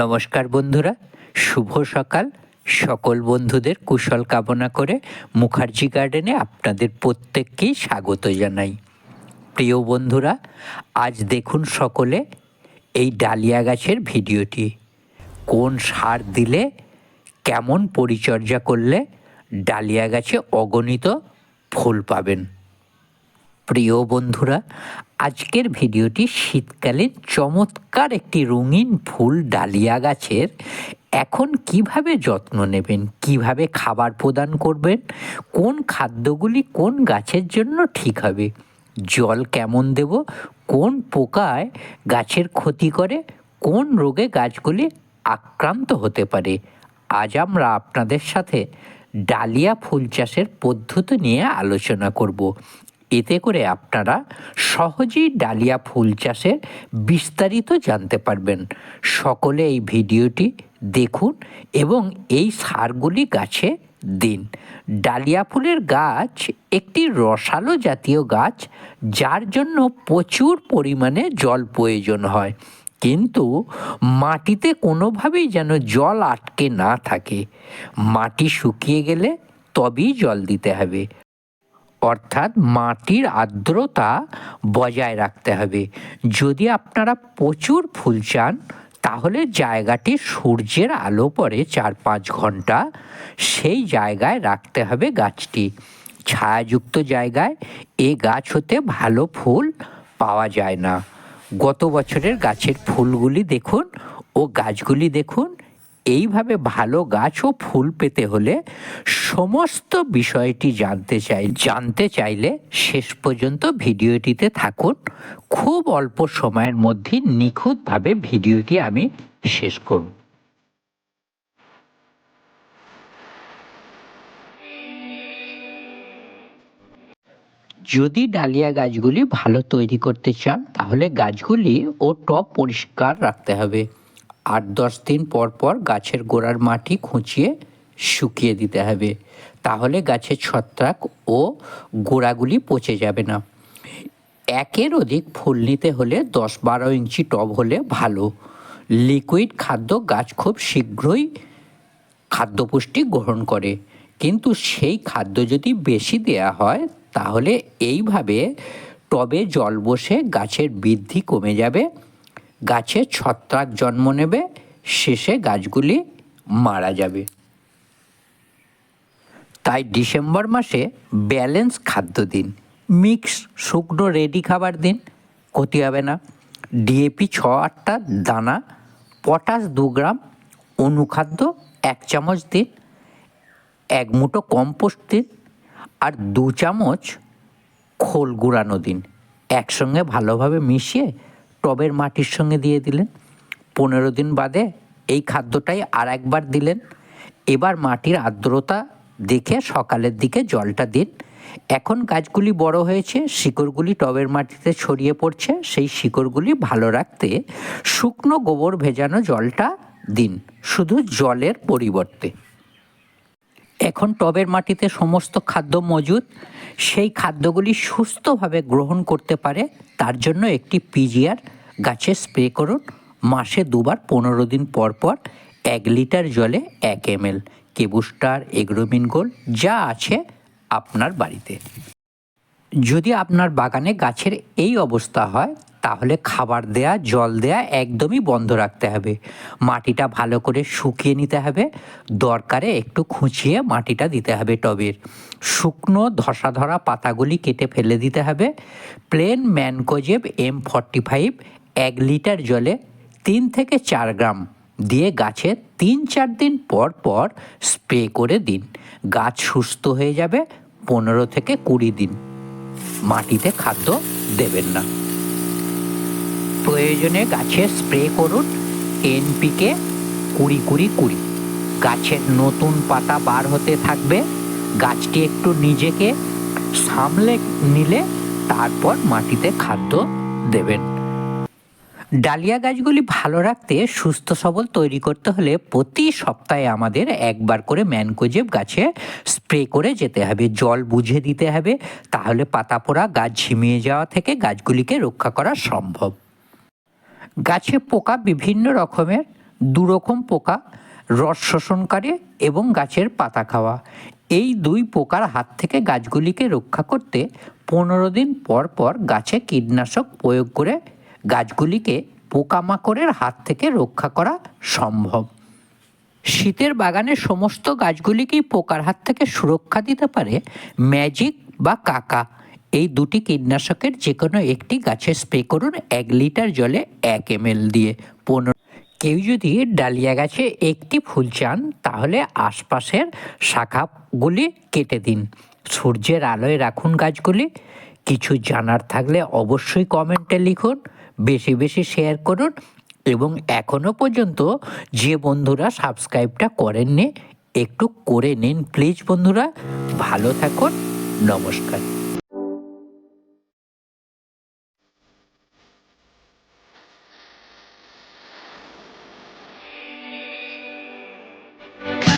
নমস্কার বন্ধুরা, শুভ সকাল। সকল বন্ধুদের কুশল কামনা করে মুখার্জি গার্ডেনে আপনাদের প্রত্যেককেই স্বাগত জানাই। প্রিয় বন্ধুরা, আজ দেখুন সকলে এই ডালিয়া গাছের ভিডিওটি। কোন সার দিলে কেমন পরিচর্যা করলে ডালিয়া গাছে অগণিত ফুল পাবেন? প্রিয় বন্ধুরা, আজকের ভিডিওটি শীতকালীন চমৎকার একটি রঙিন ফুল ডালিয়া গাছের। এখন কীভাবে যত্ন নেবেন? কীভাবে খাবার প্রদান করবেন? কোন খাদ্যগুলি কোন গাছের জন্য ঠিক হবে? জল কেমন দেব? কোন পোকায় গাছের ক্ষতি করে? কোন রোগে গাছগুলি আক্রান্ত হতে পারে? আজ আমরা আপনাদের সাথে ডালিয়া ফুল চাষের পদ্ধতি নিয়ে আলোচনা করব। এতে করে আপনারা সহজেই ডালিয়া ফুল চাষের বিস্তারিত জানতে পারবেন। সকলে এই ভিডিওটি দেখুন এবং এই সারগুলি গাছে দিন। ডালিয়া ফুলের গাছ একটি রসালো জাতীয় গাছ, যার জন্য প্রচুর পরিমাণে জল প্রয়োজন হয়। কিন্তু মাটিতে কোনোভাবেই যেন জল আটকে না থাকে। মাটি শুকিয়ে গেলে তবেই জল দিতে হবে। অর্থাৎ মাটির আর্দ্রতা বজায় রাখতে হবে। যদি আপনারা প্রচুর ফুল চান, তাহলে জায়গাটি সূর্যের আলো পড়ে চার পাঁচ ঘণ্টা সেই জায়গায় রাখতে হবে গাছটি। ছায়াযুক্ত জায়গায় এ গাছ হতে ভালো ফুল পাওয়া যায় না। গত বছরের গাছের ফুলগুলি দেখুন ও গাছগুলি দেখুন এইভাবে ভালো গাছ ও ফুল পেতে হলে সমস্ত বিষয়টি জানতে চাই, জানতে চাইলে শেষ পর্যন্ত ভিডিওটিতে থাকুন। খুব অল্প সময়ের মধ্যে নিখুঁতভাবে ভিডিওটি আমি শেষ করব। যদি ডালিয়া গাছগুলি ভালো তৈরি করতে চান, তাহলে গাছগুলি ও টব পরিষ্কার রাখতে হবে। আট দশ দিন পর পর গাছের গোড়ার মাটি খুঁচিয়ে শুকিয়ে দিতে হবে। তাহলে গাছের ছত্রাক ও গোড়াগুলি পচে যাবে না। একের অধিক ফুল নিতে হলে দশ বারো ইঞ্চি টব হলে ভালো। লিকুইড খাদ্য গাছ খুব শীঘ্রই খাদ্যপুষ্টি গ্রহণ করে। কিন্তু সেই খাদ্য যদি বেশি দেয়া হয়, তাহলে এইভাবে টবে জল বসে গাছের বৃদ্ধি কমে যাবে। গাছে ছত্রাক জন্ম নেবে, শেষে গাছগুলি মারা যাবে। তাই ডিসেম্বর মাসে ব্যালেন্স খাদ্য দিন। মিক্স শুকনো রেডি খাবার দিন, ক্ষতি হবে না। ডিএপি ছ আটটা, দানা, পটাশ দু গ্রাম, অনুখাদ্য এক চামচ দিন, এক মুঠো কম্পোস্ট দিন, আর দু চামচ খোল গুঁড়ানো দিন। একসঙ্গে ভালোভাবে মিশিয়ে টবের মাটির সঙ্গে দিয়ে দিলেন। পনেরো দিন বাদে এই খাদ্যটাই আর একবার দিলেন। এবার মাটির আর্দ্রতা দেখে সকালের দিকে জলটা দিন। এখন গাছগুলি বড় হয়েছে, শিকড়গুলি টবের মাটিতে ছড়িয়ে পড়ছে, সেই শিকড়গুলি ভালো রাখতে শুকনো গোবর ভেজানো জলটা দিন, শুধু জলের পরিবর্তে। এখন টবের মাটিতে সমস্ত খাদ্য মজুদ সেই খাদ্যগুলি সুস্থভাবে গ্রহণ করতে পারে, তার জন্য একটি পিজিআর গাছে স্প্রে করুন। মাসে দুবার পনেরো দিন পর পর এক লিটার জলে এক এম এল কেবুস্টার, এগ্রোমিন গোল, যা আছে আপনার বাড়িতে। যদি আপনার বাগানে গাছের এই অবস্থা হয়, তাহলে খাবার দেয়া, জল দেয়া একদমই বন্ধ রাখতে হবে। মাটিটা ভালো করে শুকিয়ে নিতে হবে। দরকারে একটু খুঁচিয়ে মাটিটা দিতে হবে টবের। শুকনো ধসা ধরা পাতাগুলি কেটে ফেলে দিতে হবে। Plain mancozeb M forty five এক লিটার জলে তিন থেকে চার গ্রাম দিয়ে গাছে তিন চার দিন পর পর স্প্রে করে দিন। গাছ সুস্থ হয়ে যাবে পনেরো থেকে কুড়ি দিন। মাটিতে খাদ্য দেবেন না। প্রয়োজনে গাছে স্প্রে করুন এনপিকে কুড়ি কুড়ি কুড়ি। গাছের নতুন পাতা বার হতে থাকবে। গাছটি একটু নিজেকে সামলে নিলে তারপর মাটিতে খাদ্য দেবেন। ডালিয়া গাছগুলি ভালো রাখতে সুস্থ সবল তৈরি করতে হলে প্রতি সপ্তাহে আমাদের একবার করে ম্যানকোজেব গাছে স্প্রে করে যেতে হবে। জল বুঝে দিতে হবে, তাহলে পাতা পোড়া গাছ ঝিমিয়ে যাওয়া থেকে গাছগুলিকে রক্ষা করা সম্ভব। গাছে পোকা বিভিন্ন রকমের, দুরকম পোকা, রস শোষণকারী এবং গাছের পাতা খাওয়া। এই দুই পোকার হাত থেকে গাছগুলিকে রক্ষা করতে পনেরো দিন পর পর গাছে কীটনাশক প্রয়োগ করে গাছগুলিকে পোকামাকড়ের হাত থেকে রক্ষা করা সম্ভব। শীতের বাগানে সমস্ত গাছগুলিকেই পোকার হাত থেকে সুরক্ষা দিতে পারে ম্যাজিক বা কাকা। এই দুটি কীটনাশকের যে কোনো একটি গাছে স্প্রে করুন এক লিটার জলে এক এম দিয়ে। পনেরো কেউ যদি ডালিয়া গাছে একটি ফুল চান, তাহলে আশপাশের শাখাগুলি কেটে দিন। সূর্যের আলোয় রাখুন গাছগুলি। কিছু জানার থাকলে অবশ্যই কমেন্টে লিখুন, বেশি বেশি শেয়ার করুন এবং এখনও পর্যন্ত যে বন্ধুরা সাবস্ক্রাইবটা করেননি, একটু করে নিন প্লিজ বন্ধুরা। ভালো থাকুন, নমস্কার।